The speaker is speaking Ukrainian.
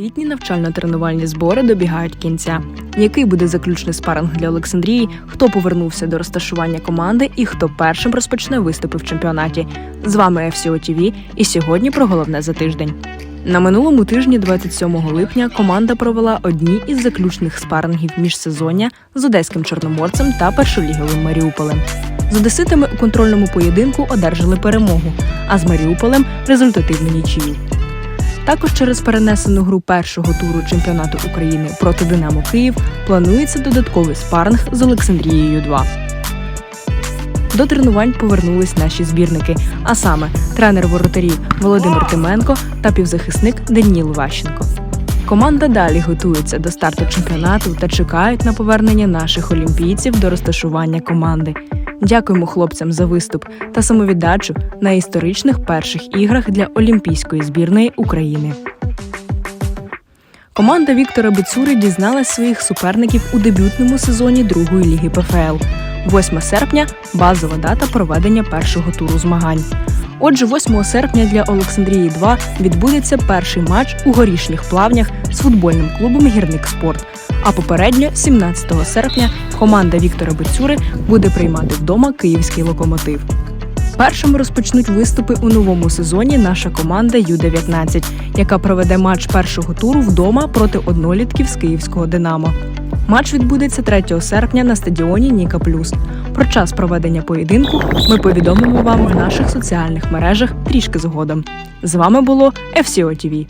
Літні навчально-тренувальні збори добігають кінця. Який буде заключний спаринг для Олександрії? Хто повернувся до розташування команди і хто першим розпочне виступи в чемпіонаті? З вами FCO TV і сьогодні про головне за тиждень. На минулому тижні, 27 липня, команда провела одні із заключних спарингів міжсезоння з одеським чорноморцем та першоліговим Маріуполем. З одеситами у контрольному поєдинку одержали перемогу, а з Маріуполем результативну нічию. Також через перенесену гру першого туру чемпіонату України проти Динамо Київ планується додатковий спаринг з Олександрією 2. До тренувань повернулись наші збірники, а саме тренер воротарів Володимир Тименко та півзахисник Даніл Ващенко. Команда далі готується до старту чемпіонату та чекають на повернення наших олімпійців до розташування команди. Дякуємо хлопцям за виступ та самовіддачу на історичних перших іграх для Олімпійської збірної України. Команда Віктора Бицюри дізналась своїх суперників у дебютному сезоні другої ліги ПФЛ. 8 серпня базова дата проведення першого туру змагань. Отже, 8 серпня для Олександрії 2 відбудеться перший матч у горішніх плавнях з футбольним клубом Гірник Спорт. А попередньо, 17 серпня, команда Віктора Бицюри буде приймати вдома київський локомотив. Першими розпочнуть виступи у новому сезоні наша команда Ю-19, яка проведе матч першого туру вдома проти однолітків з київського Динамо. Матч відбудеться 3 серпня на стадіоні Ніка Плюс. Про час проведення поєдинку ми повідомимо вам в наших соціальних мережах трішки згодом. З вами було FCO TV.